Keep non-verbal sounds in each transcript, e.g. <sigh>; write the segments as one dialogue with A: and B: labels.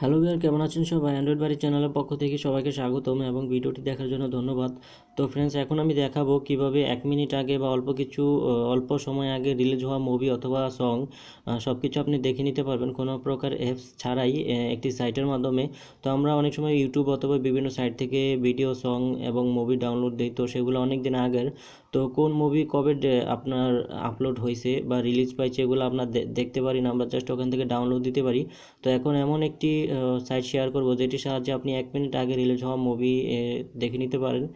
A: Hello বিয়ার কেমন আছেন সবাই? অ্যান্ড্রয়েড বাড়ি চ্যানেলের পক্ষ থেকে সবাইকে স্বাগতম এবং ভিডিওটি দেখার জন্য ধন্যবাদ। তো ফ্রেন্ডস এখন আমি দেখাবো কীভাবে এক মিনিট আগে বা অল্প কিছু অল্প সময় আগে রিলিজ হওয়া মুভি অথবা সং সব কিছু আপনি দেখে নিতে পারবেন। কোনো প্রকার অ্যাপস ছাড়াই একটি সাইটের মাধ্যমে। তো আমরা অনেক সময় ইউটিউব অথবা বিভিন্ন সাইট থেকে ভিডিও সং এবং মুভি ডাউনলোড দিই। তো সেগুলো অনেক দিন আগের। তো কোন মুভি কবে আপনার আপলোড হয়েছে বা রিলিজ পাইছে এগুলো আপনার দেখতে পারি না। আমরা জাস্ট ওখান থেকে ডাউনলোড দিতে পারি। তো এখন এমন একটি সাইট শেয়ার করব, যেটির সাহায্যে আপনি এক মিনিট আগে রিলিজ হওয়া মুভি দেখে নিতে পারেন।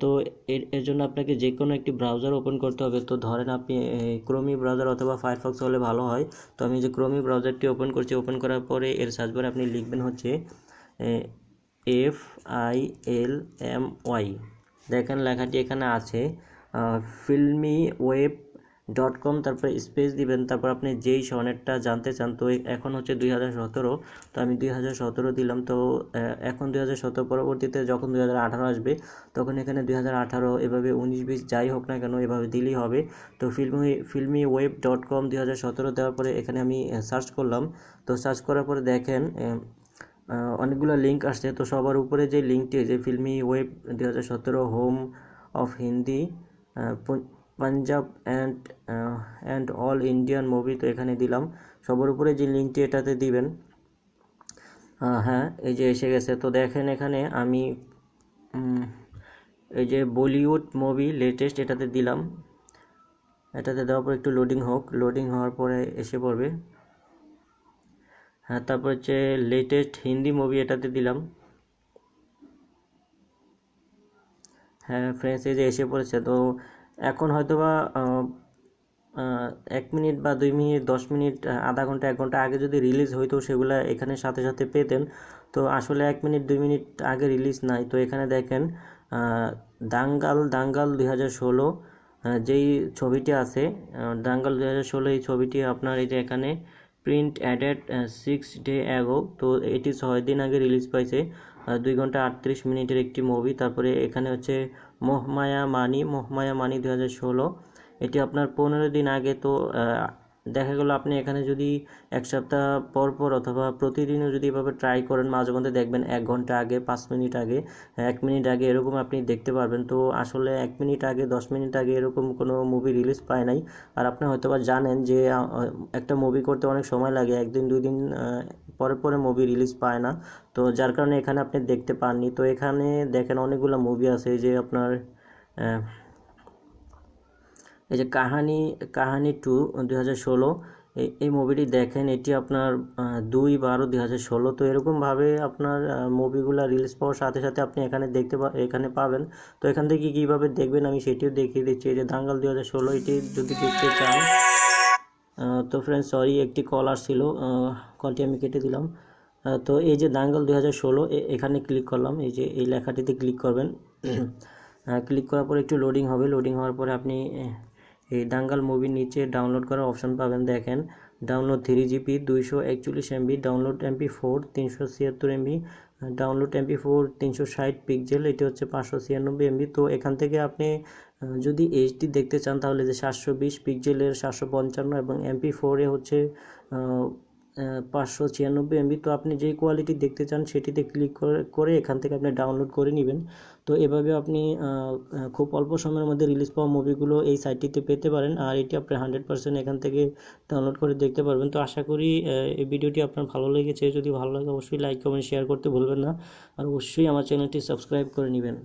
A: তো এর এর জন্য আপনাকে যে কোনো একটি ব্রাউজার ওপেন করতে হবে। তো ধরেন আপনি ক্রোমি ব্রাউজার অথবা ফায়ারফক্স হলে ভালো হয়। তো আমি যে ক্রোমি ব্রাউজারটি ওপেন করছি ওপেন করার পরে এর সার্চ বারে আপনি লিখবেন হচ্ছে F I L M Y দেখেন লেখাটি এখানে আছে ফিল্মি ওয়েব ডট কম তারপরে স্পেস দিবেন, তারপর আপনি যেই সনেটটা জানতে চান, তো এখন হচ্ছে দুই হাজার সতেরো, তো আমি দুই হাজার সতেরো দিলাম, তো এখন দুই হাজার সতেরো পরবর্তীতে যখন দুই হাজার আঠারো আসবে, তখন এখানে দুই হাজার আঠারো, এভাবে উনিশ, বিশ যাই হোক না কেন এভাবে দিলেই হবে। তো filmy filmy web dot com দুই হাজার সতেরো দেওয়ার পরে এখানে আমি সার্চ করলাম। তো সার্চ করার পরে দেখেন অনেকগুলো লিঙ্ক আসছে, তো সবার উপরে যে লিঙ্কটি যে ফিল্মি ওয়েব দুই হাজার সতেরো home of Hindi Punjab and and all Indian movie তো এখানে দিলাম। সবার উপরে যে লিঙ্কটি এটাতে দিবেন হ্যাঁ এই যে এসে গেছে। তো দেখেন এখানে আমি এই যে বলিউড মুভি লেটেস্ট এটাতে দিলাম। এটাতে দেওয়ার পর একটু লোডিং হোক। লোডিং হওয়ার পরে এসে পড়বে। হ্যাঁ তারপর হচ্ছে লেটেস্ট হিন্দি মুভি এটাতে দিলাম। হ্যাঁ ফ্রেন্ডস এই যে এসে পড়েছে। তো এখন হয়তোবা এক মিনিট বা দুই মিনিট, দশ মিনিট আধা ঘণ্টা, এক ঘণ্টা আগে যদি রিলিজ হইতো সেগুলো এখানে সাথে সাথে পেতেন। তো আসলে এক মিনিট, দুই মিনিট আগে রিলিজ নাই। তো এখানে দেখেন দাঙ্গাল দাঙ্গাল দুই হাজার ষোলো যেই ছবিটি আছে দাঙ্গাল দুই হাজার ষোলো, এই ছবিটি আপনার এই যে এখানে print added six day ago তো এটি ছয় দিন আগে রিলিজ পাইছে। দুই ঘণ্টা আটত্রিশ মিনিটের একটি মুভি তারপরে এখানে হচ্ছে মোহমায়া মানি মোহমায়া মানি দু হাজার ষোলো। এটি আপনার পনেরো দিন আগে তো দেখা গেল আপনি এখানে যদি এক সপ্তাহ পর পর অথবা প্রতিদিনও যদি এভাবে ট্রাই করেন, মাঝে মধ্যে দেখবেন এক ঘণ্টা আগে, পাঁচ মিনিট আগে, এক মিনিট আগে এরকম আপনি দেখতে পারবেন। তো আসলে এক মিনিট আগে, দশ মিনিট আগে এরকম কোনো মুভি রিলিজ পায় নাই। আর আপনি হয়তোবা জানেন যে একটা মুভি করতে অনেক সময় লাগে, একদিন, দুই দিন পরে পরে মুভি রিলিজ পায় না। তো যার কারণে এখানে আপনি দেখতে পাননি। তো এখানে দেখেন অনেকগুলো মুভি আছে যে আপনার এই যে কাহানি কাহানি টু দুই হাজার ষোলো, এই মুভিটি দেখেন, এটি আপনার দুই বারো দুই হাজার ষোলো। তো এরকমভাবে আপনার মুভিগুলো রিলিজ পাওয়ার সাথে সাথে আপনি এখানে দেখতে এখানে পাবেন। তো এখান থেকে কীভাবে দেখবেন আমি সেটিও দেখিয়ে দিচ্ছি। এই যে দাঙ্গাল দুই হাজার ষোলো, এটি যদি দেখতে চান তো ফ্রেন্ড সরি একটি কল আসছিল কলটি আমি কেটে দিলাম। তো এই যে দাঙ্গল দুই হাজার ষোলো এখানে ক্লিক করলাম। এই যে, এই লেখাটিতে ক্লিক করবেন। <clears throat> ক্লিক করার পর একটু লোডিং হবে। লোডিং হওয়ার পরে আপনি এই দাঙ্গাল মুভির নিচে ডাউনলোড করার অপশন পাবেন। দেখেন ডাউনলোড থ্রি জিবি দুইশো একচল্লিশ এমবি ডাউনলোড এমপি ফোর তিনশো ছিয়াত্তর এমবি ডাউনলোড এমপি ফোর তিনশো ষাট পিকজেল এটি হচ্ছে পাঁচশো ছিয়ানব্বই এমবি তো এখান থেকে আপনি যদি এইচডি দেখতে চান, তাহলে যে সাতশো বিশ পিকজেলের সাতশো পঞ্চান্ন এবং এমপি ফোরে হচ্ছে পাঁচশো ছিয়ানব্বই এমবি, তো আপনি যেই কোয়ালিটি দেখতে চান সেটিতে ক্লিক করে এখান থেকে আপনি ডাউনলোড করে নেবেন। তো এভাবে আপনি খুব অল্প সময়ের মধ্যে রিলিজ পাওয়া মুভিগুলো এই সাইটটিতে পেতে পারেন। আর এটি আপনি হান্ড্রেড পার্সেন্ট এখান থেকে ডাউনলোড করে দেখতে পারবেন। তো আশা করি এই ভিডিওটি আপনার ভালো লেগেছে। যদি ভালো লাগে, অবশ্যই লাইক কমেন্ট শেয়ার করতে ভুলবেন না। আর অবশ্যই আমার চ্যানেলটি সাবস্ক্রাইব করে নেবেন।